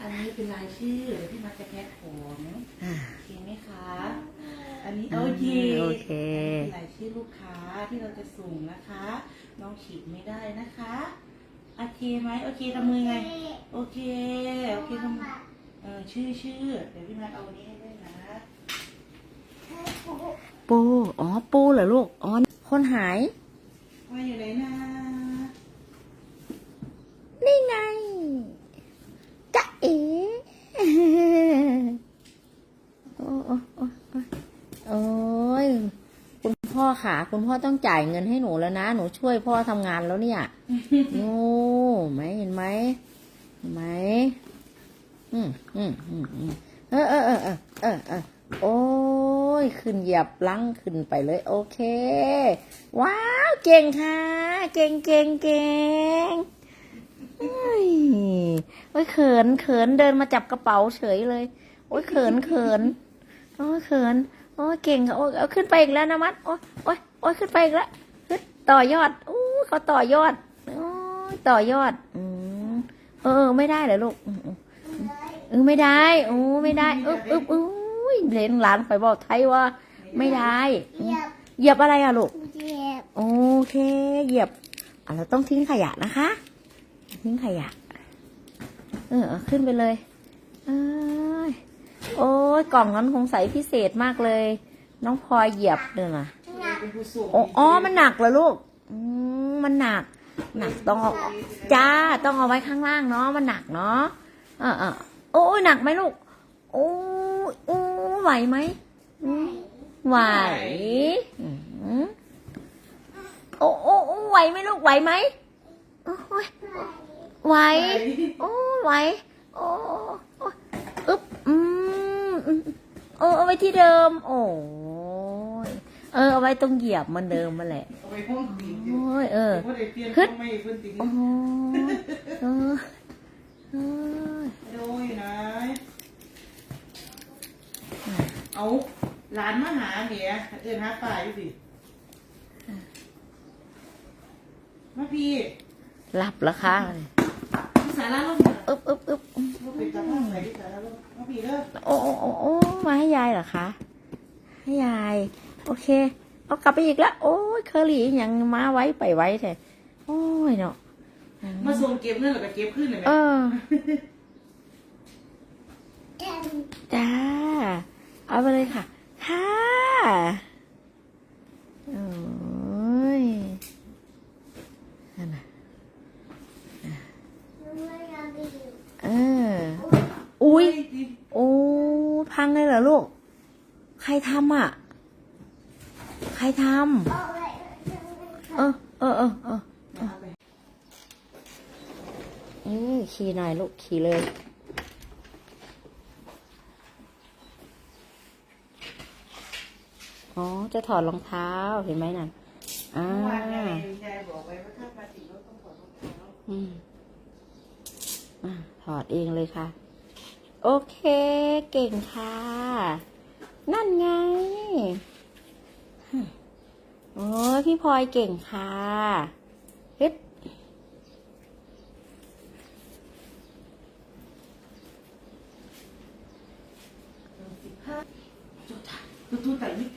อันนี้เป็นรายชื่อเดี๋ยวพี่มาจะแพ็คของอ่า โอเคไหมคะ อันนี้อ่าโอเคโอเคเป็นรายชื่อลูกค้าที่เราจะส่งนะคะ น้องฉีดไม่ได้นะคะ โอเคไหมโอเคทำมือไง โอเค โอเคทำมือเออชื่อชื่อเดี๋ยวพี่มาเอาอันนี้ให้ด้วยนะ ปู อ๋อ ปูเหรอลูก อ๋อ คนหายว่าอยู่ไหนนะ นี่ไงจ๊ะเอ๋โอ้โอ้โอ้โอ้ โอ้ยคุณพ่อขาคุณพ่อต้องจ่ายเงินให้หนูแล้วนะ หนูช่วยพ่อทำงานแล้วเนี่ยโอ้ไหมเห็นไหมเห็นไหมอืมอืมอืมอืมเออเออเออเออเออเออโอ้ยขึ้นเหยียบลังขึ้นไปเลย โอเค ว้าว เก่งค่ะ เก่งเก่งเก่งโอ้ยโอ้ยเขินเขินเดินมาจับกระเป๋าเฉยเลย โอ้ยเขินเขินโอ้ยเขิน โอ้ยเก่งค่ะโอ้ยเอาขึ้นไปอีกแล้วนะมัดโอ้ยโอ้ยโอ้ยขึ้นไปอีกแล้วขึ้นต่อยอดอู้เขาต่อยอดโอ้ยต่อยอดอืมเออเออไม่ได้เหรอลูกอืมอืมเออไม่ได้โอ้ไม่ได้อึ๊บอึ๊บอุ้ยเรียนหลานไปบอกไทยว่า ไม่ได้อืมเหยียบอะไรอะลูกโอเคเหยียบอะเราต้องทิ้งขยะนะคะ ทิ้งขยะ เออเอาขึ้นไปเลยเอ้ยโอ้ ยกล่องนั้นคงใสพิเศษมากเลย น้องพลอยเหยียบเลยนะเป็นผู้ส่งโอ้อ๋อมันหนักเหรอลูกอืมมันหนัก หนักต้องเอาจ้าต้องเอาไว้ข้างล่างเนาะมันหนักเนาะเออเออโอ้ยหนักไหมลูกโอ้ยโอ้ยไหวไหมอืมไหวอืมโอ้โอ้โอ้ไหวไหมลูกไหวไหมโอ้ยไหวโอ้ยไหวโอ้โอ้ยอึ๊บอืมอืม โอ้เอาไว้ที่เดิม โอ้ยเออเอาไว้ตรงเหยียบเหมันเดิมมาแหละ เอาไปห้องติ่งอยู่โอ้ยเออ เพราะได้เปลี่ยนขึ้นห้องไม่เพิ่นติ่งโอ้ยเออเออโดยนะเอาหลานมาหาเหียเอินหาป่าอยู่สิมาพี่หลับแล้วคะพี่สาระลงมาอึ๊บอึ๊บอึ๊บลูกไปจับ เหรอคะ ให้ยาย โอเค เอากลับไปอีกแล้ว โอ้ยเคอรี่ยังมาไว้ไปไว้แท้โอ้ยเนาะมาส่งเก็บเงินหรือไปเก็บขึ้นเลยไหมเออจ้า เอาไปเลยค่ะ ค่ะโอ้ยนั่นน่ะเออ อุ้ยโอ้พังเลยเหรอลูก ใครทำอะ ใครทำเออเออเออเออเอาไปเออขี่หน่อยลูกขี่เลยอ๋อ จะถอดรองเท้าเห็นไหมนั่นอ่าเมื่อวานไงยายบอกไว้ว่าถ้ามาถึงรถต้องถอดรองเท้าอืมอะถอดเองเลยค่ะ โอเค เก่งค่ะ นั่นไง โอ้ยพี่พลอยเก่งค่ะฮึดจุดจุดจุดแต่นี่